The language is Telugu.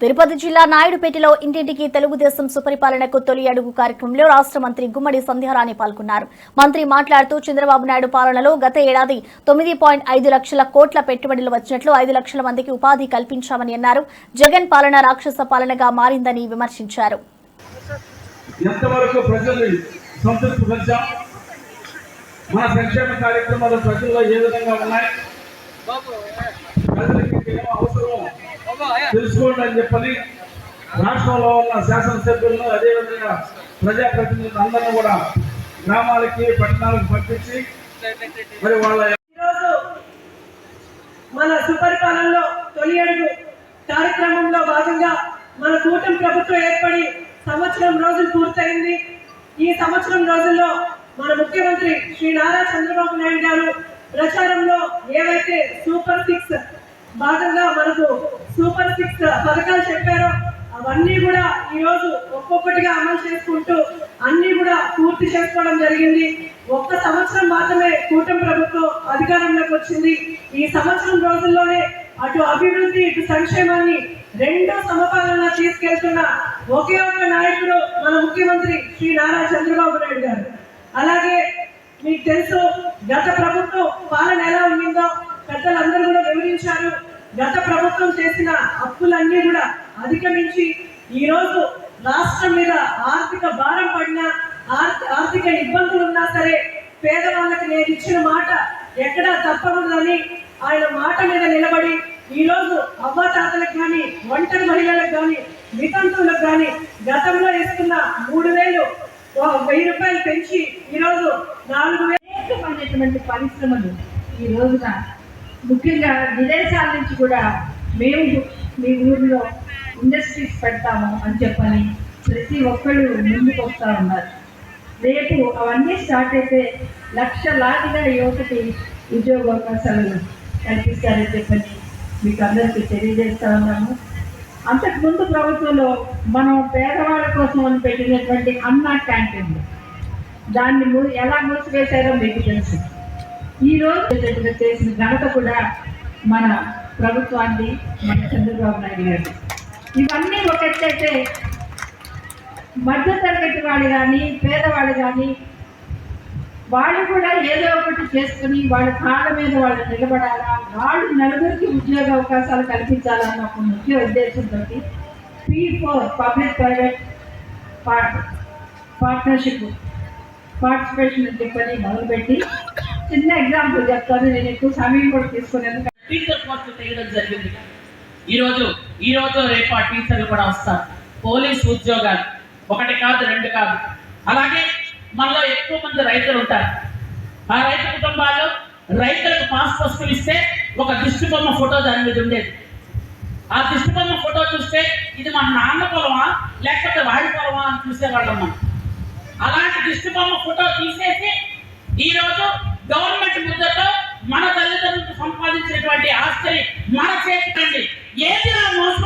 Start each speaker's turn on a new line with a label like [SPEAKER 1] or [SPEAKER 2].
[SPEAKER 1] తిరుపతి జిల్లా నాయుడుపేటలో ఇంటింటికి తెలుగుదేశం సుపరిపాలనకు తొలి అడుగు కార్యక్రమంలో రాష్ట్ర మంత్రి గుమ్మడి సంధ్యారాణి పాల్గొన్నారు. మంత్రి మాట్లాడుతూ చంద్రబాబు నాయుడు పాలనలో గత ఏడాది తొమ్మిది పాయింట్ ఐదు లక్షల కోట్ల పెట్టుబడులు వచ్చినట్లు ఐదు లక్షల మందికి ఉపాధి కల్పించామని అన్నారు. జగన్ పాలన రాక్షస పాలనగా మారిందని విమర్శించారు.
[SPEAKER 2] మన సంక్షేమ కార్యక్రమాలు ప్రజల్లో ఏ విధంగా ఉన్నాయి? ప్రజలకి ఏమో అవసరం తెలుసుకోండి అని చెప్పని రాష్ట్రంలో ఉన్న శాసనసభ్యులను అదేవిధంగా ప్రజాప్రతినిధులు అందరినీ కూడా గ్రామాలకి పట్టణాలకు పంపించి మరి వాళ్ళ
[SPEAKER 3] ఈరోజు మన సుపరిపాలనలో తొలి అడుగు కార్యక్రమంలో భాగంగా మన కూటమి ప్రభుత్వం ఏర్పడి సంవత్సరం రోజులు పూర్తయింది. ఈ సంవత్సరం రోజుల్లో మన ముఖ్యమంత్రి శ్రీ నారా చంద్రబాబు నాయుడు గారు ప్రచారంలో ఏవైతే సూపర్ సిక్స్ భాగంగా మనకు పథకాలు చెప్పారో అవన్నీ కూడా ఈ రోజు ఒక్కొక్కటిగా అమలు చేసుకుంటూ అన్నీ కూడా పూర్తి చేసుకోవడం జరిగింది. ఒక్క సంవత్సరం మాత్రమే కూటమి ప్రభుత్వం అధికారంలోకి వచ్చింది. ఈ సంవత్సరం రోజుల్లోనే అటు అభివృద్ధి ఇటు సంక్షేమాన్ని రెండో సమపాలన తీసుకెళ్తున్న ఒకే ఒక నాయకుడు మన ముఖ్యమంత్రి శ్రీ నారా చంద్రబాబు నాయుడు గారు అలాగే మీకు తెలుసు గత ప్రభుత్వం పాలన ఎలా ఉండిందో పెద్దలందరూ కూడా వివరించారు గత ప్రభుత్వం చేసిన అప్పులన్నీ కూడా అధిగమించి ఈరోజు రాష్ట్రం మీద ఆర్థిక భారం పడినా ఆర్థిక ఇబ్బందులు ఉన్నా సరే పేదవాళ్ళకి నేను ఇచ్చిన మాట ఎక్కడా తప్పకూడదని ఆయన మాట మీద నిలబడి ఈ రోజు కానీ ఒంటరి మహిళలకు కానీ వితంతువులకు కానీ గతంలో ఇస్తున్న మూడు వేలు ఓ వెయ్యి రూపాయలు పెంచి ఈరోజు నాలుగు వేలు.
[SPEAKER 4] అనేకమైనటువంటి పరిశ్రమలు ఈ రోజున ముఖ్యంగా విదేశాల నుంచి కూడా మేము మీ ఊరిలో ఇండస్ట్రీస్ పెడతాము అని చెప్పని ప్రతి ఒక్కళ్ళు ముందుకు వస్తూ ఉన్నారు. రేపు అవన్నీ స్టార్ట్ అయితే లక్షలాదిగా యువతకి ఉద్యోగ అవకాశాలు కల్పిస్తారని చెప్పని మీకు అందరికీ తెలియజేస్తూ ఉన్నాము. అంతకుముందు ప్రభుత్వంలో మనం పేదవాళ్ళ కోసం అని పెట్టినటువంటి అన్నా క్యాంటీన్లు. దాన్ని ఎలా మూసివేశారో మీకు తెలుసు. ఈ రోజు చేసిన ఘనత కూడా మన ప్రభుత్వాన్ని మన చంద్రబాబు నాయుడు గారు ఇవన్నీ ఒకటైతే మధ్యతరగతి మధ్య వాళ్ళు కానీ పేదవాళ్ళు కానీ వాళ్ళు కూడా ఏదో ఒకటి చేసుకుని వాళ్ళ కాళ్ళ మీద వాళ్ళు నిలబడాలా వాళ్ళు నలుగురికి ఉద్యోగ అవకాశాలు కల్పించాలన్న ఒక ముఖ్య ఉద్దేశంతో P four public private part partnership participation అని చెప్పని మొదలుపెట్టి చిన్న ఎగ్జాంపుల్ చెప్తాను నేను ఎక్కువ సమయం కూడా తీసుకునేందుకు
[SPEAKER 5] టీచర్ పోస్టులు తీయడం జరిగింది. ఈరోజు ఈ రోజు రేపు ఆ టీచర్లు కూడా వస్తారు. పోలీస్ ఉద్యోగాలు. ఒకటి కాదు రెండు కాదు. అలాగే మనలో ఎక్కువ మంది రైతులు ఉంటారు. ఆ రైతు కుటుంబాల్లో రైతులకు పాస్ పుస్తకం ఇస్తే ఒక దిష్టిబొమ్మ ఫోటో దాని మీద ఉండేది. ఆ దిష్టిబొమ్మ ఫోటో చూస్తే ఇది మన నాన్న పొలమా లేకపోతే వాడి పొలమా అని చూసేవాళ్ళం మనం. అలాంటి దిష్టిబొమ్మ ఫోటో తీసేసి ఈ రోజు గవర్నమెంట్ ముద్దతో మన తల్లిదండ్రులకు సంపాదించినటువంటి ఆస్తిని మన చేతికండి ఏది నా మోసం?